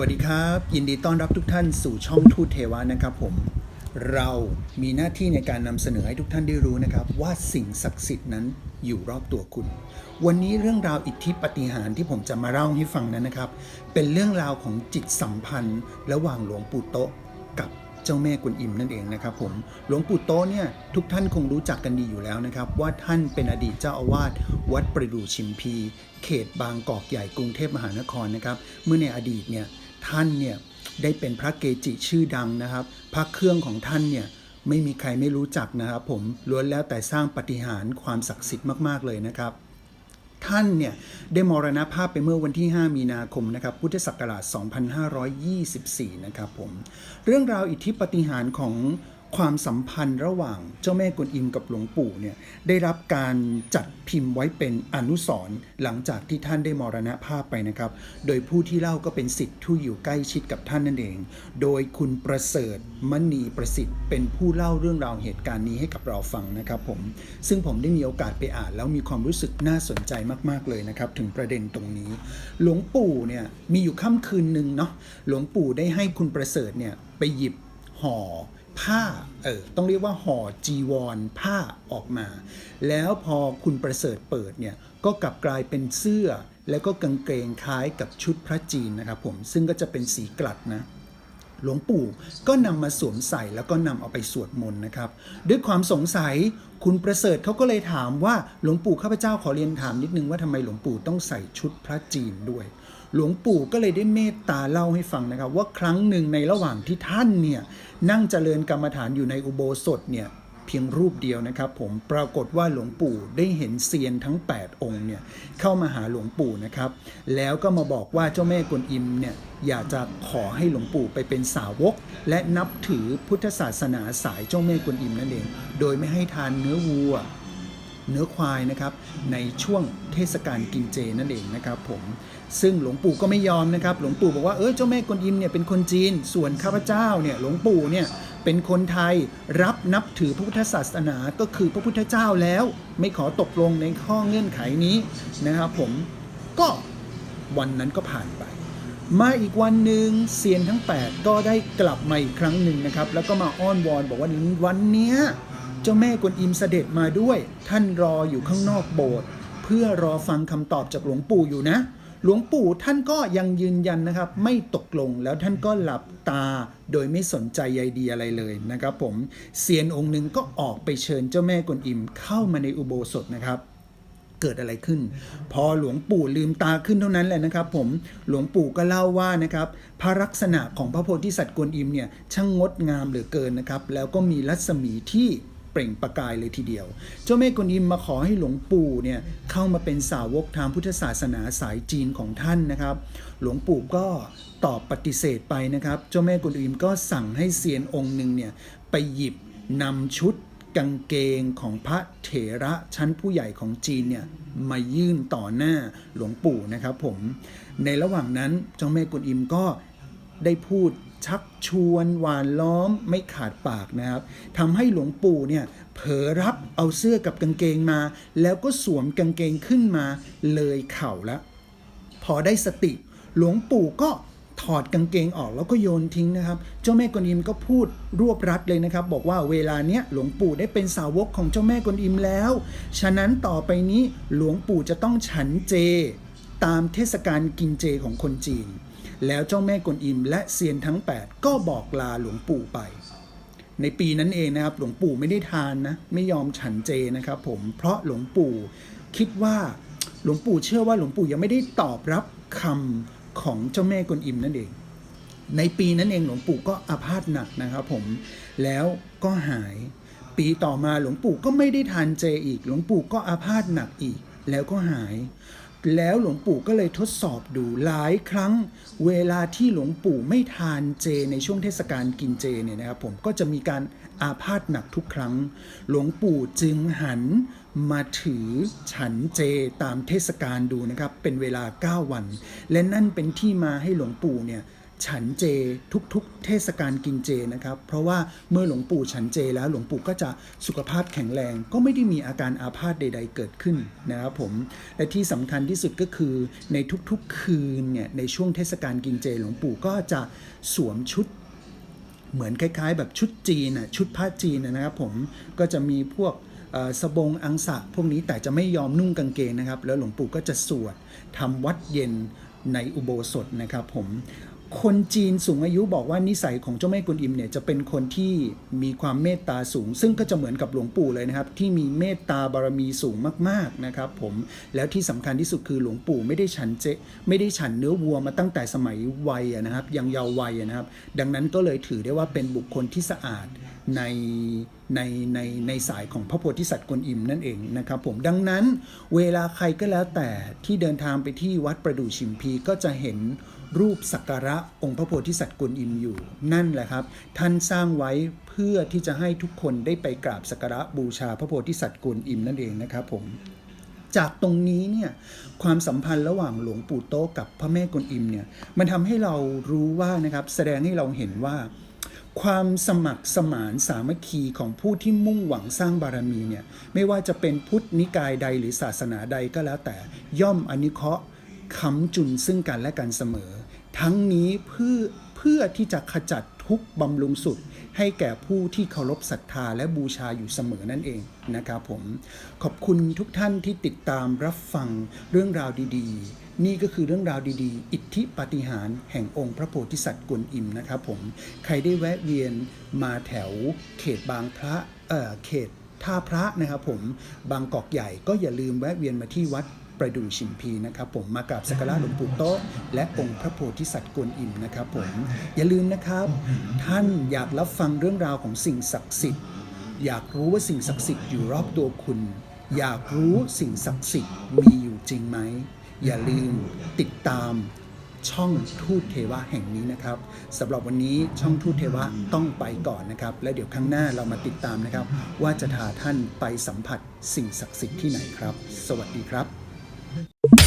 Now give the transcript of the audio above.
วัสดีครับ ยินดีต้อนรับทุกท่านสู่ช่องทูตเทวานะครับผม เรามีหน้าที่ในการนำเสนอให้ทุกท่านได้รู้นะครับ ว่าสิ่งศักดิ์สิทธิ์นั้นอยู่รอบตัวคุณ วันนี้เรื่องราวอิทธิปฏิหารที่ผมจะมาเล่าให้ฟังนั้นนะครับ เป็นเรื่องราวของจิตสัมพันธ์ ระหว่างหลวงปู่โตะกับเจ้าแม่กวนอิมนั่นเองนะครับผมหลวงปู่โตะเนี่ยทุกท่านคงรู้จักกันดีอยู่แล้วนะครับ ว่าท่านเป็นอดีตเจ้าอาวาสวัดประดู่ชิมพี เขตบางกอกใหญ่กรุงเทพมหานครนะครับเมื่อในอดีตเนี่ย ท่านเนี่ยได้เป็นพระเกจิชื่อดังนะครับ พระเครื่องของท่านเนี่ยไม่มีใครไม่รู้จักนะครับ ผมล้วนแล้วแต่สร้างปฏิหารความศักดิ์สิทธิ์มาก ๆ เลยนะครับ ท่านเนี่ยได้มรณภาพไปเมื่อวันที่ 5 มีนาคมนะครับ พุทธศักราช 2524 นะครับผม เรื่องราวอิทธิปฏิหารของ ความสัมพันธ์ระหว่างเจ้าแม่กวนอิมกับหลวงปู่เนี่ยได้รับการจัดพิมพ์ไว้เป็นอนุสรณ์หลังจากที่ท่านได้มรณภาพไปนะครับ โดยผู้ที่เล่าก็เป็นสิทธิ์ที่อยู่ใกล้ชิดกับท่านนั่นเอง โดยคุณประเสริฐมณีประสิทธิ์เป็นผู้เล่าเรื่องราวเหตุการณ์นี้ให้กับเราฟังนะครับผมซึ่งผมได้มีโอกาสไปอ่าน แล้วมีความรู้สึกน่าสนใจมากๆเลยนะครับ ถึงประเด็นตรงนี้ หลวงปู่เนี่ยมีอยู่ค่ำคืนหนึ่งเนาะหลวงปู่ได้ให้คุณประเสริฐเนี่ยไปหยิบห่อ ผ้าเออต้องเรียกว่าห่อจีวรผ้าออกมา แล้วพอคุณประเสริฐเปิดเนี่ยก็กลับกลายเป็นเสื้อ แล้วก็กางเกงคล้ายกับชุดพระจีนนะครับผมซึ่งก็จะเป็นสีกลัดนะ หลวงปู่ก็นำมาสวมใส่แล้วก็นำเอาไปสวดมนต์นะครับ ด้วยความสงสัยคุณประเสริฐเขาก็เลยถามว่าหลวงปู่ข้าพเจ้าขอเรียนถามนิดนึงว่าทำไมหลวงปู่ต้องใส่ชุดพระจีนด้วย หลวงปู่ก็เลยได้เมตตาเล่าให้ฟังนะครับ ว่าครั้งหนึ่งในระหว่างที่ท่านเนี่ยนั่งเจริญกรรมฐานอยู่ในอุโบสถเนี่ย เพียงรูปเดียวนะครับ ผมปรากฏว่าหลวงปู่ได้เห็นเซียนทั้ง 8 องค์เนี่ยเข้ามาหาหลวงปู่นะครับ แล้วก็มาบอกว่าเจ้าแม่กวนอิมเนี่ยอยากจะขอให้หลวงปู่ไปเป็นสาวก และนับถือพุทธศาสนาสายเจ้าแม่กวนอิมนั่นเอง โดยไม่ให้ทานเนื้อวัวเนื้อควายนะครับในช่วงเทศกาลกินเจนั่นเองนะครับผมซึ่งหลวงปู่ก็ไม่ยอมนะครับ หลวงปู่บอกว่าเออเจ้าแม่กวนอิมเนี่ยเป็นคนจีน ส่วนข้าพเจ้าเนี่ยหลวงปู่เนี่ย เป็นคนไทยรับนับถือพระพุทธศาสนาก็คือพระพุทธเจ้าแล้ว ไม่ขอตกลงในข้อเงื่อนไขนี้นะครับผมก็วันนั้นก็ผ่านไป มาอีกวันหนึ่งเซียนทั้ง 8 ก็ได้กลับมาอีกครั้งหนึ่งนะครับ แล้วก็มาอ้อนวอนบอกว่าวันเนี้ยเจ้าแม่กวนอิมเสด็จมาด้วย ท่านรออยู่ข้างนอกโบสถ์เพื่อรอฟังคำตอบจากหลวงปู่อยู่นะ หลวงปู่ท่านก็ยังยืนยันนะครับ ไม่ตกลงแล้วท่านก็หลับตาโดยไม่สนใจใยดีอะไรเลยนะครับ ผมเซียนองค์หนึ่งก็ออกไปเชิญเจ้าแม่กวนอิมเข้ามาในอุโบสถนะครับเกิดอะไรขึ้น พอหลวงปู่ลืมตาขึ้นเท่านั้นแหละนะครับ ผมหลวงปู่ก็เล่าว่านะครับพระลักษณะของพระโพธิสัตว์กวนอิมเนี่ยช่างงดงามเหลือเกินนะครับ แล้วก็มีรัศมีที่ เปล่งประกายเลยทีเดียว เจ้าแม่กวนอิมมาขอให้หลวงปู่เนี่ยเข้ามาเป็นสาวกทางพุทธศาสนาสายจีนของท่านนะครับ หลวงปู่ก็ตอบปฏิเสธไปนะครับ เจ้าแม่กวนอิมก็สั่งให้เซียนองค์หนึ่งเนี่ยไปหยิบนำชุดกางเกงของพระเถระชั้นผู้ใหญ่ของจีนเนี่ยมายื่นต่อหน้าหลวงปู่นะครับผม ในระหว่างนั้นเจ้าแม่กุนอิมก็ได้พูด ชักชวนหวานล้อมไม่ขาดปากนะครับทำให้หลวงปู่เนี่ยเผลอรับเอาเสื้อกับกางเกงมา แล้วก็สวมกางเกงขึ้นมาเลยเข่าแล้ว พอได้สติ หลวงปู่ก็ถอดกางเกงออกแล้วก็โยนทิ้งนะครับ เจ้าแม่กวนอิมก็พูดรวบรัดเลยนะครับ บอกว่าเวลาเนี้ยหลวงปู่ได้เป็นสาวกของเจ้าแม่กวนอิมแล้ว ฉะนั้นต่อไปนี้หลวงปู่จะต้องฉันเจ ตามเทศกาลกินเจของคนจีน แล้วเจ้าแม่กวนอิมและเซียนทั้ง 8 ก็บอกลาหลวงปู่ไป ในปีนั้นเองนะครับ หลวงปู่ไม่ได้ทานนะ ไม่ยอมฉันเจนะครับผมเพราะหลวงปู่คิดว่าหลวงปู่เชื่อว่าหลวงปู่ยังไม่ได้ตอบรับคำของเจ้าแม่กวนอิมนั่นเอง ในปีนั้นเองหลวงปู่ก็อาพาธหนักนะครับผมแล้วก็หายปีต่อมาหลวงปู่ก็ไม่ได้ทานเจอีก หลวงปู่ก็อาพาธหนักอีก แล้วก็หาย แล้วหลวงปู่ก็เลยทดสอบดูหลายครั้ง เวลาที่หลวงปู่ไม่ทานเจในช่วงเทศกาลกินเจเนี่ยนะครับผมก็จะมีการอาพาธหนักทุกครั้ง หลวงปู่จึงหันมาถือฉันเจตามเทศกาลดูนะครับ เป็นเวลา 9 วัน และนั่นเป็นที่มาให้หลวงปู่เนี่ย ฉันเจทุกๆ เทศกาลกินเจนะครับ เพราะว่าเมื่อหลวงปู่ฉันเจแล้วหลวงปู่ก็จะสุขภาพแข็งแรง ก็ไม่ได้มีอาการอาพาธใด ๆ เกิดขึ้นนะครับผมและที่สำคัญที่สุดก็คือในทุกๆคืนเนี่ยในช่วงเทศกาลกินเจ หลวงปู่ก็จะสวมชุดเหมือนคล้าย ๆ แบบชุดจีนน่ะชุดผ้าจีนนะครับผมก็จะมีพวกเอ่อสบงอังสะพวกนี้แต่จะไม่ยอมนุ่งกางเกงนะครับ แล้วหลวงปู่ก็จะสวดทำวัดเย็นในอุโบสถนะครับผม คนจีนสูงอายุบอกว่านิสัยของเจ้าแม่กวนอิมเนี่ยจะเป็นคนที่มีความเมตตาสูง ซึ่งก็จะเหมือนกับหลวงปู่เลยนะครับ ที่มีเมตตาบารมีสูงมากๆนะครับผมแล้วที่สำคัญที่สุดคือหลวงปู่ไม่ได้ฉันเจไม่ได้ฉันเนื้อวัวมาตั้งแต่สมัยวัยนะครับ ยังเยาว์วัยนะครับ ดังนั้นก็เลยถือได้ว่าเป็นบุคคลที่สะอาดในในในในสายของพระโพธิสัตว์กวนอิมนั่นเองนะครับผมดังนั้นเวลาใครก็แล้วแต่ที่เดินทางไปที่วัดประดู่ชิมพีก็จะเห็น รูปสักการะองค์พระโพธิสัตว์กวนอิมอยู่ นั่นแหละครับ ท่านสร้างไว้เพื่อที่จะให้ทุกคนได้ไปกราบสักการะบูชาพระโพธิสัตว์กวนอิมนั่นเองนะครับผมจากตรงนี้เนี่ยความสัมพันธ์ระหว่างหลวงปู่โต๊ะกับพระแม่กวนอิมเนี่ยมันทำให้เรารู้ว่านะครับแสดงให้เราเห็นว่า ความสมัครสมานสามัคคีของผู้ที่มุ่งหวังสร้างบารมีเนี่ยไม่ว่าจะเป็นพุทธนิกายใดหรือศาสนาใดก็แล้วแต่ย่อมอนิเคราะห์ ค้ำจุนซึ่งกันและกันเสมอ ทั้งนี้เพื่อเพื่อที่จะขจัดทุกบำรุงสุด ให้แก่ผู้ที่เคารพศรัทธาและบูชาอยู่เสมอนั่นเองนะครับผม ขอบคุณทุกท่านที่ติดตามรับฟังเรื่องราวดีๆ นี่ก็คือเรื่องราวดีๆ อิทธิปาฏิหาริย์แห่งองค์พระโพธิสัตว์กวนอิมนะครับผม ใครได้แวะเวียนมาแถวเขตบางพระเอ่อเขตท่าพระนะครับผมบางกอกใหญ่ก็อย่าลืมแวะเวียนมาที่วัด ประดูชิมพีนะครับผมมากราบสักการะหลวงปู่โต๊ะและองค์พระโพธิสัตว์กวนอิมนะครับผมอย่าลืมนะครับ ท่านอยากรับฟังเรื่องราวของสิ่งศักดิ์สิทธิ์ อยากรู้ว่าสิ่งศักดิ์สิทธิ์อยู่รอบตัวคุณ อยากรู้สิ่งศักดิ์สิทธิ์มีอยู่จริงไหมอย่าลืมติดตามช่องทูตเทวะแห่งนี้นะครับสำหรับวันนี้ช่องทูตเทวะต้องไปก่อนนะครับ และเดี๋ยวครั้งหน้าเรามาติดตามนะครับ ว่าจะพาท่านไปสัมผัสสิ่งศักดิ์สิทธิ์ที่ไหนครับ สวัสดีครับ Bye.